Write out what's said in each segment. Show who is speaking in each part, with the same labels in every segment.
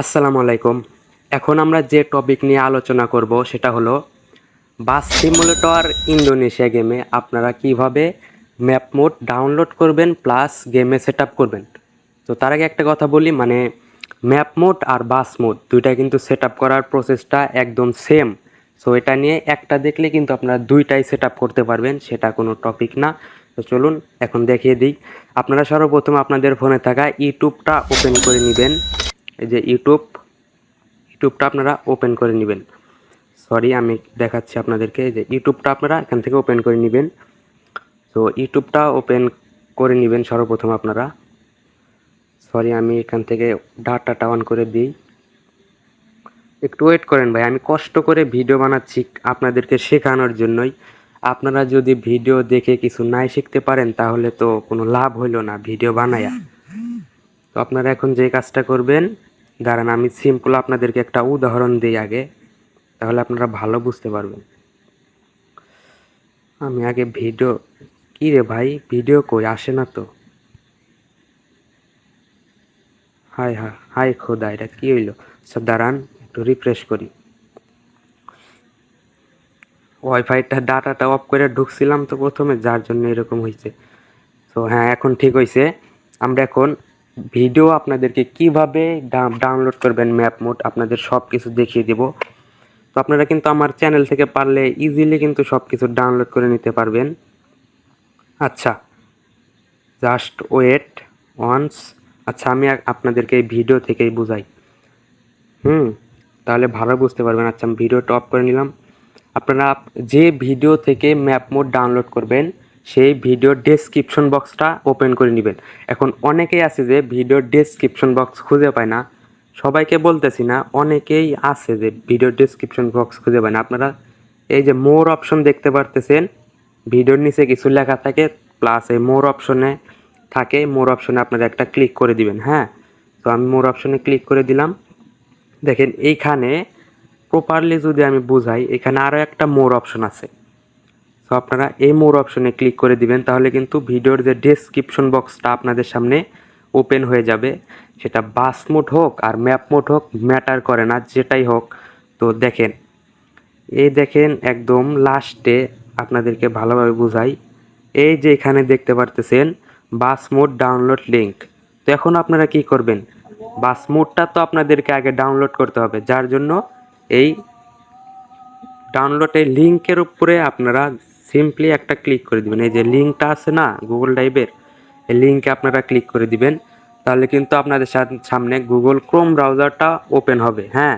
Speaker 1: আসসালামু আলাইকুম। এখন আমরা যে টপিক নিয়ে আলোচনা করব সেটা হলো বাস সিমুলেটর ইন্দোনেশিয়া গেমে আপনারা কীভাবে ম্যাপ মোড ডাউনলোড করবেন প্লাস গেমে সেট করবেন। তো তার আগে একটা কথা বলি মানে ম্যাপ মোড আর বাস মোড দুইটা কিন্তু সেট করার প্রসেসটা একদম সেম সো এটা নিয়ে একটা দেখলে কিন্তু আপনারা দুইটাই সেট করতে পারবেন, সেটা কোনো টপিক না। তো চলুন, এখন দেখিয়ে দিই। আপনারা সর্বপ্রথম আপনাদের ফোনে থাকা ইউটিউবটা ওপেন করে নেবেন। এই যে ইউটিউব, ইউটিউবটা আপনারা ওপেন করে নেবেন। সরি আমি দেখাচ্ছি আপনাদেরকে যে ইউটিউবটা আপনারা এখান থেকে ওপেন করে নেবেন। তো ইউটিউবটা ওপেন করে নেবেন সর্বপ্রথম আপনারা। সরি আমি এখান থেকে ডাটাটা অন করে দিই। একটু ওয়েট করেন ভাই, আমি কষ্ট করে ভিডিও বানাচ্ছি আপনাদেরকে শেখানোর জন্যই। আপনারা যদি ভিডিও দেখে কিছু নাই শিখতে পারেন, তাহলে তো কোনো লাভ হইল না ভিডিও বানায়া। তো আপনারা এখন যে কাজটা করবেন, দাঁড়ান, আমি সিম্পল আপনাদেরকে একটা উদাহরণ দিই আগে, তাহলে আপনারা ভালো বুঝতে পারবেন। আমি আগে ভিডিও কী রে ভাই? ভিডিও কই? আসে না তো। হাই হা হাই খোদা, এটা কী হইল? সব দাঁড়ান, একটু রিফ্রেশ করি। ওয়াইফাইটা ডাটাটা অফ করে ঢুকছিলাম তো প্রথমে, যার জন্য এরকম হয়েছে তো হ্যাঁ এখন ঠিক হয়েছে আমরা এখন ভিডিও আপনাদেরকে কীভাবে ডাউনলোড করবেন ম্যাপ মোড, আপনাদের সব কিছু দেখিয়ে দেব। তো আপনারা কিন্তু আমার চ্যানেল থেকে পারলে ইজিলি কিন্তু সব কিছু ডাউনলোড করে নিতে পারবেন। আচ্ছা জাস্ট ওয়েট ওয়ান্স আচ্ছা আমি আপনাদেরকে এই ভিডিও থেকেই বুঝাই। হুম, তাহলে ভালো বুঝতে পারবেন। আচ্ছা আমি ভিডিওটা অফ করে নিলাম। আপনারা আপ- যে ভিডিও থেকে ম্যাপ মোড ডাউনলোড করবেন সেই ভিডিওর ডেসক্রিপশন বক্সটা ওপেন করে নেবেন। এখন অনেকেই আছে যে ভিডিওর ডেসক্রিপশন বক্স খুঁজে পায় না। সবাইকে বলতেছি না, অনেকেই আছে যে ভিডিওর ডেসক্রিপশন বক্স খুঁজে পায় না। আপনারা এই যে মোর অপশন দেখতে পারতেছেন, ভিডিওর নিচে কিছু লেখা থাকে প্লাস এই মোর অপশনে থাকে মোর অপশনে আপনারা একটা ক্লিক করে দিবেন হ্যাঁ? তো আমি মোর অপশনে ক্লিক করে দিলাম। দেখেন, এইখানে প্রপারলি যদি আমি বুঝাই, এখানে আরও একটা মোর অপশন আছে। সো আপনারা এই মোর অপশনে ক্লিক করে দিবেন, তাহলে কিন্তু ভিডিওর যে ডেসক্রিপশন বক্সটা আপনাদের সামনে ওপেন হয়ে যাবে। সেটা বাস মোড হোক আর ম্যাপ মোড হোক ম্যাটার করে না, যেটাই হোক। তো দেখেন, এই দেখেন একদম লাস্টে আপনাদেরকে ভালোভাবে বুঝাই। এই যে এখানে দেখতে পারতেছেন বাস মোড ডাউনলোড লিঙ্ক তো এখন আপনারা কি করবেন? বাস মোডটা তো আপনাদেরকে আগে ডাউনলোড করতে হবে, যার জন্য এই ডাউনলোডের লিঙ্কের উপরে আপনারা সিম্পলি একটা ক্লিক করে দিবেন। এই যে লিঙ্কটা আছে না গুগল ড্রাইভের এই লিঙ্কে আপনারা ক্লিক করে দিবেন। তাহলে কিন্তু আপনাদের সামনে গুগল ক্রোম ব্রাউজারটা ওপেন হবে হ্যাঁ?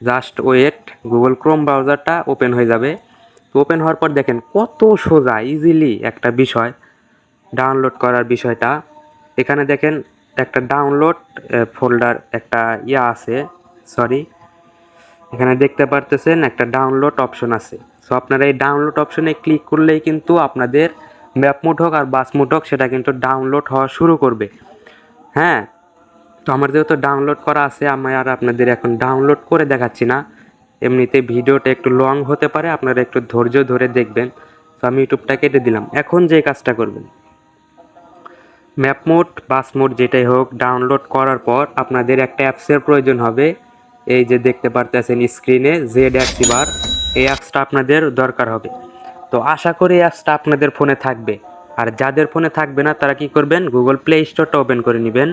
Speaker 1: জাস্ট ওয়েট গুগল ক্রোম ব্রাউজারটা ওপেন হয়ে যাবে। তো ওপেন হওয়ার পর দেখেন কত সোজা ইজিলি একটা বিষয় ডাউনলোড করার বিষয়টা। এখানে দেখেন একটা ডাউনলোড ফোল্ডার একটা ইয়া আছে সরি এখানে দেখতে পারতেছেন একটা ডাউনলোড অপশন আছে। সো আপনারা এই ডাউনলোড অপশনে ক্লিক করলেই কিন্তু আপনাদের ম্যাপ মোড হোক আর বাস মোড হোক সেটা কিন্তু ডাউনলোড হওয়া শুরু করবে। হ্যাঁ? তো আমার যেহেতু ডাউনলোড করা আছে, আমি আর আপনাদের এখন ডাউনলোড করে দেখাচ্ছি না। এমনিতে ভিডিওটা একটু লং হতে পারে, আপনারা একটু ধৈর্য ধরে দেখবেন। তো আমি ইউটিউবটা কেটে দিলাম। এখন যে কাজটা করবেন। ম্যাপ মোড বাস মোড যেটাই হোক ডাউনলোড করার পর আপনাদের একটা অ্যাপসের প্রয়োজন হবে। এই যে দেখতে পারতেছেন স্ক্রিনে জেড অ্যাপসি বার এই অ্যাপসটা আপনাদের দরকার হবে। তো আশা করি অ্যাপসটা আপনাদের ফোনে থাকবে। আর যাদের ফোনে থাকবে না, তারা কি করবেন? গুগল প্লে স্টোরটা ওপেন করে নেবেন।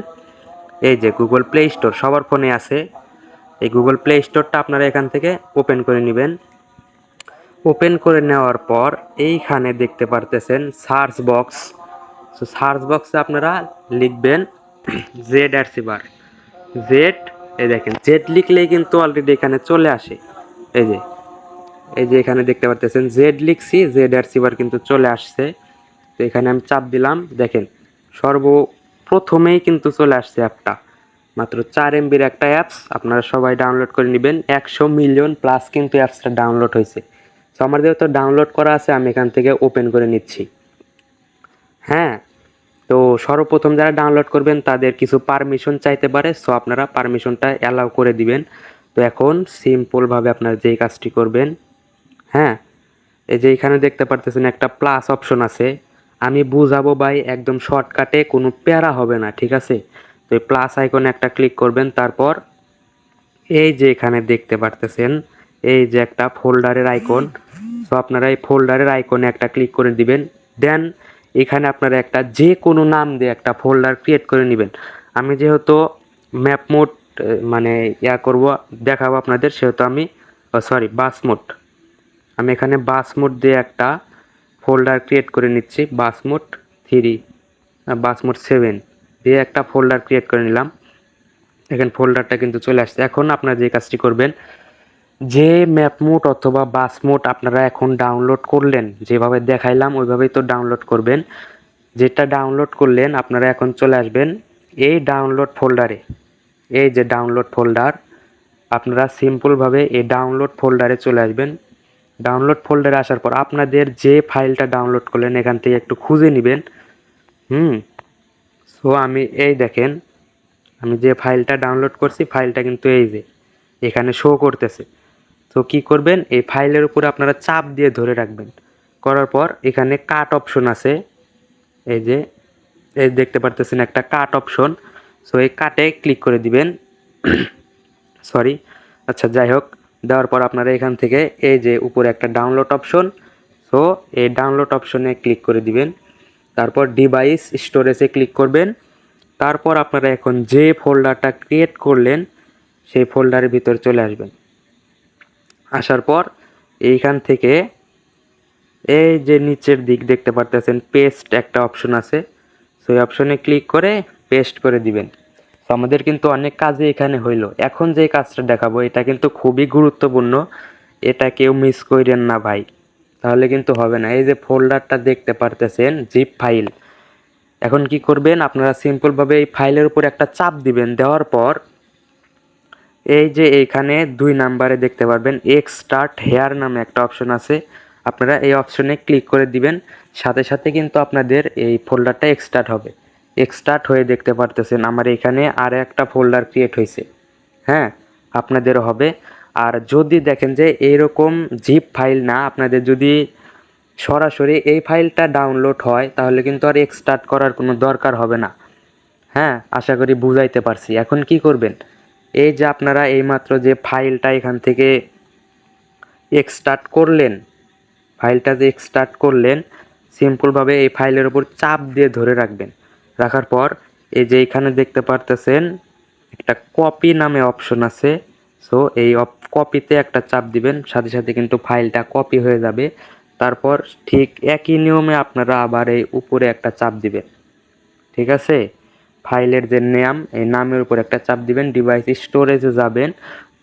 Speaker 1: এই যে গুগল প্লে স্টোর সবার ফোনে আছে। এই গুগল প্লে স্টোরটা আপনারা এখান থেকে ওপেন করে নেবেন। ওপেন করে নেওয়ার পর এইখানে দেখতে পারতেছেন সার্চ বক্স সো সার্চ বক্সে আপনারা লিখবেন জেড আর বার জেড এই দেখেন জেড লিখলেই কিন্তু অলরেডি এখানে চলে আসে। এই যে এই যে এখানে দেখতে পারতেছেন জেড লিখছি জেড আর বার কিন্তু চলে আসছে। তো এখানে আমি চাপ দিলাম, দেখেন, সর্বপ্রথমেই কিন্তু চলে আসছে অ্যাপটা মাত্র চার এমবির একটা অ্যাপস আপনারা সবাই ডাউনলোড করে নেবেন। একশো মিলিয়ন প্লাস কিন্তু অ্যাপসটা ডাউনলোড হয়েছে। সো আমার যেহেতু ডাউনলোড করা আছে, আমি এখান থেকে ওপেন করে নিচ্ছি। হ্যাঁ তো সর্বপ্রথম যারা ডাউনলোড করবেন, তাদের কিছু পারমিশন চাইতে পারে। সো আপনারা পারমিশনটা অ্যালাউ করে দিবেন। তো এখন সিম্পলভাবে আপনারা যেই কাজটি করবেন হ্যাঁ? এই যে এখানে দেখতে পারতেছেন একটা প্লাস অপশন আছে। আমি বুঝাবো ভাই, একদম শর্টকাটে কোনো প্যারা হবে না, ঠিক আছে? তো এই প্লাস আইকনে একটা ক্লিক করবেন, তারপর এই যে এখানে দেখতে পারতেছেন, এই যে একটা ফোল্ডারের আইকন সো আপনারা এই ফোল্ডারের আইকনে একটা ক্লিক করে দিবেন। দেন এখানে আপনারা একটা যে কোনো নাম দিয়ে একটা ফোল্ডার ক্রিয়েট করে নেবেন। আমি যেহেতু ম্যাপ মোড মানে ইয়া করব, দেখাবো আপনাদের, সেহেতু আমি সরি বাস মোড আমি এখানে বাস মোড দিয়ে একটা ফোল্ডার ক্রিয়েট করে নিচ্ছি bus mod three bus mod seven দিয়ে একটা ফোল্ডার ক্রিয়েট করে নিলাম। এখানে ফোল্ডারটা কিন্তু চলে আসছে। এখন আপনারা যে কাজটি করবেন, যে ম্যাপ মোড অথবা বাস মোড আপনারা এখন ডাউনলোড করলেন, যেভাবে দেখাইলাম ওইভাবেই তো ডাউনলোড করবেন। যেটা ডাউনলোড করলেন, আপনারা এখন চলে আসবেন এই ডাউনলোড ফোল্ডারে এই যে ডাউনলোড ফোল্ডার আপনারা সিম্পলভাবে এই ডাউনলোড ফোল্ডারে চলে আসবেন। ডাউনলোড ফোল্ডারে আসার পর আপনাদের যে ফাইলটা ডাউনলোড করলেন, এখান থেকে একটু খুঁজে নেবেন। হুম? সো আমি এই দেখেন, আমি যে ফাইলটা ডাউনলোড করছি, ফাইলটা কিন্তু এই যে, এখানে শো করতেছে। তো কি করবেন? এই ফাইলের উপরে আপনারা চাপ দিয়ে ধরে রাখবেন। করার পর এখানে কাট অপশন আছে। এই যে, এই দেখতে পারতেছেন একটা কাট অপশন সো এই কাটে ক্লিক করে দিবেন। সরি আচ্ছা যাই হোক। দেওয়ার পর আপনারা এখান থেকে এই যে উপরে একটা ডাউনলোড অপশন সো এই ডাউনলোড অপশনে ক্লিক করে দিবেন। তারপর ডিভাইস স্টোরেজে ক্লিক করবেন। তারপর আপনারা এখন যে ফোল্ডারটা ক্রিয়েট করলেন, সেই ফোল্ডারের ভিতর চলে আসবেন। আসার পর এইখান থেকে এই যে নিচের দিক দেখতে পারতেছেন পেস্ট একটা অপশন আছে। সেই অপশনে ক্লিক করে পেস্ট করে দিবেন। তো আমাদের কিন্তু অনেক কাজে এখানে হইল। এখন যে কাজটা দেখাবো, এটা কিন্তু খুবই গুরুত্বপূর্ণ। এটা কেউ মিস করেন না ভাই। তাহলে কিন্তু হবে না। এই যে ফোল্ডারটা দেখতে পারতেছেন জিপ ফাইল এখন কি করবেন? আপনারা সিম্পলভাবে এই ফাইলের উপর একটা চাপ দিবেন। দেওয়ার পর এই যে এইখানে দুই নাম্বারে দেখতে পারবেন এক্সটার্ট হেয়ার নামে একটা অপশন আছে। আপনারা এই অপশনে ক্লিক করে দিবেন। সাথে সাথে কিন্তু আপনাদের এই ফোল্ডারটা এক্সটার্ট হবে। এক্সটার্ট হয়ে দেখতে পারতেছেন, আমার এখানে আর একটা ফোল্ডার ক্রিয়েট হয়েছে। হ্যাঁ আপনাদেরও হবে। আর যদি দেখেন যে এইরকম জিপ ফাইল না, আপনাদের যদি সরাসরি এই ফাইলটা ডাউনলোড হয়, তাহলে কিন্তু আর এক্সটার্ট করার কোনো দরকার হবে না। হ্যাঁ আশা করি বুঝাইতে পারছি। এখন কি করবেন? এই যে আপনারা এইমাত্র যে ফাইলটা এখান থেকে এক্সটার্ট করলেন ফাইলটা যে এক্সটার্ট করলেন সিম্পলভাবে এই ফাইলের উপর চাপ দিয়ে ধরে রাখবেন। রাখার পর এই যে এখানে দেখতে পারতেছেন, একটা কপি নামে অপশন আছে। সো এই কপিতে একটা চাপ দিবেন, সাথে সাথে কিন্তু ফাইলটা কপি হয়ে যাবে। তারপর ঠিক একই নিয়মে আপনারা আবার এই উপরে একটা চাপ দিবেন। ঠিক আছে? ফাইলের যে নাম, এই নামের উপর একটা চাপ দিবেন ডিভাইস স্টোরেজে যাবেন,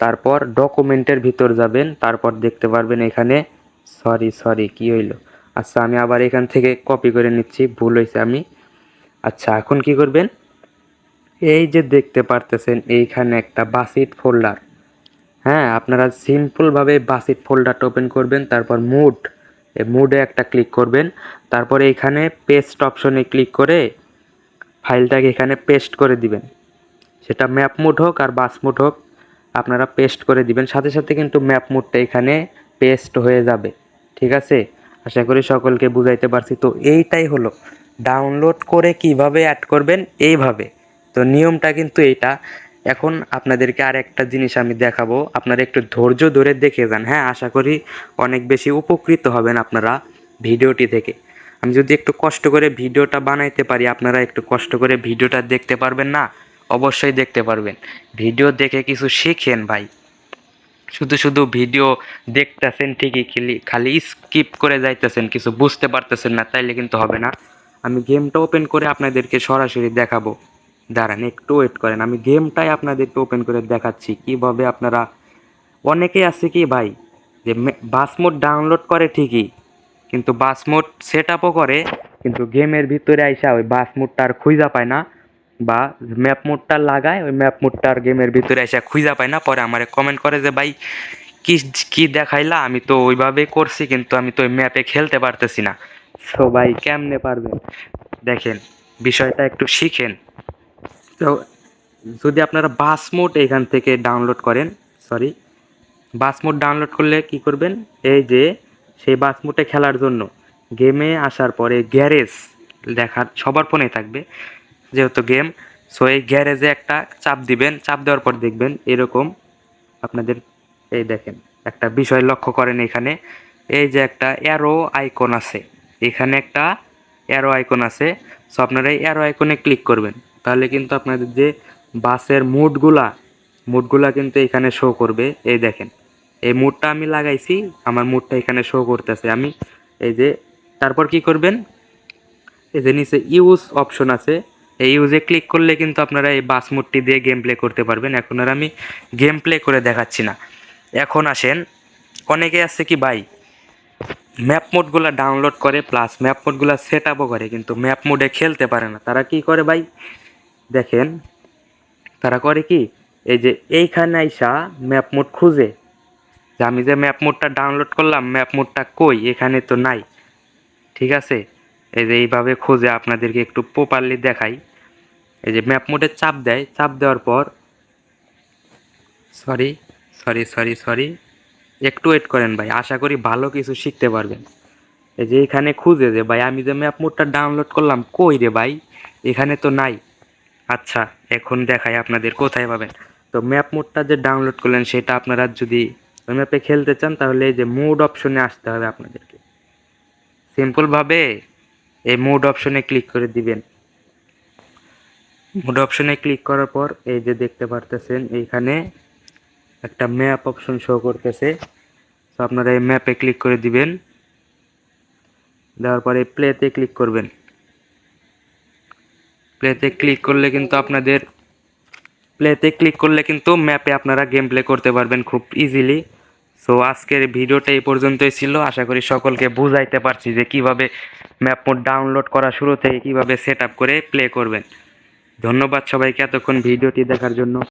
Speaker 1: তারপর ডকুমেন্টের ভিতর যাবেন, তারপর দেখতে পারবেন এখানে সরি সরি কি হইল? আচ্ছা আমি আবার এখান থেকে কপি করে নিচ্ছি, ভুল হয়েছে আমি। আচ্ছা এখন কি করবেন? এই যে দেখতে পারতেছেন, এইখানে একটা বাসিট ফোল্ডার। হ্যাঁ আপনারা সিম্পলভাবে বাসিট ফোল্ডারটা ওপেন করবেন, তারপর মুড। মুডে একটা ক্লিক করবেন, তারপর এখানে পেস্ট অপশনে ক্লিক করে ফাইলটাকে এখানে পেস্ট করে দিবেন। সেটা ম্যাপ মুড হোক আর বাস মোড হোক, আপনারা পেস্ট করে দিবেন। সাথে সাথে কিন্তু ম্যাপ মুডটা এখানে পেস্ট হয়ে যাবে, ঠিক আছে? আশা করি সকলকে বুঝাইতে পারছি। তো এইটাই হলো। ডাউনলোড করে কীভাবে অ্যাড করবেন, এইভাবে। তো নিয়মটা কিন্তু এইটা। এখন আপনাদেরকে আর একটা জিনিস আমি দেখাবো। আপনারা একটু ধৈর্য ধরে দেখে যান। হ্যাঁ আশা করি অনেক বেশি উপকৃত হবেন আপনারা ভিডিওটি থেকে আমি যদি একটু কষ্ট করে ভিডিওটা বানাইতে পারি, আপনারা একটু কষ্ট করে ভিডিওটা দেখতে পারবেন না? অবশ্যই দেখতে পারবেন। ভিডিও দেখে কিছু শিখেন ভাই। শুধু শুধু ভিডিও দেখতেছেন ঠিকই, খালি খালি স্কিপ করে যাইতেছেন, কিছু বুঝতে পারতেছেন না, তাইলে কিন্তু হবে না। আমি গেমটা ওপেন করে আপনাদেরকে সরাসরি দেখাবো। দাঁড়ান, একটু ওয়েট করেন, আমি গেমটাই আপনাদেরকে ওপেন করে দেখাচ্ছি, কীভাবে আপনারা, অনেকেই আছে কি ভাই, যে বাস মোড ডাউনলোড করে ঠিকই, কিন্তু বাস মোড সেট আপও করে, কিন্তু গেমের ভিতরে আইসা ওই বাস মোডটা আর খুঁজা পায় না। বা ম্যাপ মোডটা লাগায়, ওই ম্যাপ মোডটা আর গেমের ভিতরে এসে খুঁজা পায় না। পরে আমারে কমেন্ট করে যে, ভাই, কি কি দেখাইলা? আমি তো ওইভাবে করছি, কিন্তু আমি তো ওই ম্যাপে খেলতে পারতেছি না। সো ভাই, কেমনে পারবেন? দেখেন, বিষয়টা একটু শিখেন। তো যদি আপনারা বাস মোড এখান থেকে ডাউনলোড করেন সরি বাস মোড ডাউনলোড করলে কি করবেন? এই যে, সেই বাস মোডে খেলার জন্য গেমে আসার পরে গ্যারেজ দেখার, সবার ফোনে থাকবে। যেহেতু গেম সো এই গ্যারেজে একটা চাপ দিবেন, চাপ দেওয়ার পর দেখবেন এরকম আপনাদের এই দেখেন, একটা বিষয় লক্ষ্য করেন এখানে, এই যে একটা অ্যারো আইকন আছে, এখানে একটা অ্যারো আইকন আছে সো আপনারা এই অ্যারো আইকনে ক্লিক করবেন, তাহলে কিন্তু আপনাদের যে বাসের মুডগুলা মুডগুলা কিন্তু এখানে শো করবে, এই দেখেন, এই মুডটা আমি লাগাইছি, আমার মুডটা এখানে শো করতেছে, আমি এই যে, তারপর কি করবেন, এই যে নিচে ইউজ অপশন আছে এই ইউজে ক্লিক করলে কিন্তু আপনারা এই বাস মোডটি দিয়ে গেম প্লে করতে পারবেন। এখন আর আমি গেম প্লে করে দেখাচ্ছি না। এখন আসেন, অনেকে আছে কি ভাই ম্যাপ মোডগুলো ডাউনলোড করে প্লাস ম্যাপ মোডগুলো সেট আপও করে, কিন্তু ম্যাপ মোডে খেলতে পারে না। তারা কি করে ভাই? দেখেন, তারা করে কি? এই যে এইখানে আইসা ম্যাপ মোড খুঁজে। যে আমি যে ম্যাপ মোডটা ডাউনলোড করলাম ম্যাপ মোডটা কই? এখানে তো নাই। ঠিক আছে? এই যে এইভাবে খুঁজে আপনাদেরকে একটু প্রপারলি দেখাই। এই যে ম্যাপ মোডে চাপ দেয়, চাপ দেওয়ার পর সরি সরি সরি সরি একটু ওয়েট করেন ভাই, আশা করি ভালো কিছু শিখতে পারবেন। এই যে এখানে খুঁজে যে ভাই, আমি যে ম্যাপ মোডটা ডাউনলোড করলাম, কই রে ভাই? এখানে তো নাই। আচ্ছা এখন দেখাই আপনাদের কোথায় পাবেন। তো ম্যাপ মোডটা যে ডাউনলোড করলেন, সেটা আপনারা যদি ওই ম্যাপে খেলতে চান, তাহলে এই যে মোড অপশনে আসতে হবে আপনাদেরকে। সিম্পলভাবে এই মোড অপশনে ক্লিক করে দিবেন। মোড অপশনে ক্লিক করার পর এই যে দেখতে পারতেছেন, এইখানে একটা ম্যাপ অপশন শো করতেছে। তো আপনারা এই ম্যাপে ক্লিক করে দিবেন। দেওয়ার পরে প্লেতে ক্লিক করবেন। প্লেতে ক্লিক করলে কিন্তু আপনাদের প্লেতে ক্লিক করলে কিন্তু ম্যাপে আপনারা গেম প্লে করতে পারবেন খুব ইজিলি সো আজকের ভিডিওটা এই পর্যন্তই ছিল। আশা করি সকলকে বুঝাইতে পারছি যে কীভাবে ম্যাপ মোড ডাউনলোড করা শুরু থেকে কীভাবে সেট করে প্লে করবেন। ধন্যবাদ সবাইকে এতক্ষণ ভিডিওটি দেখার জন্য।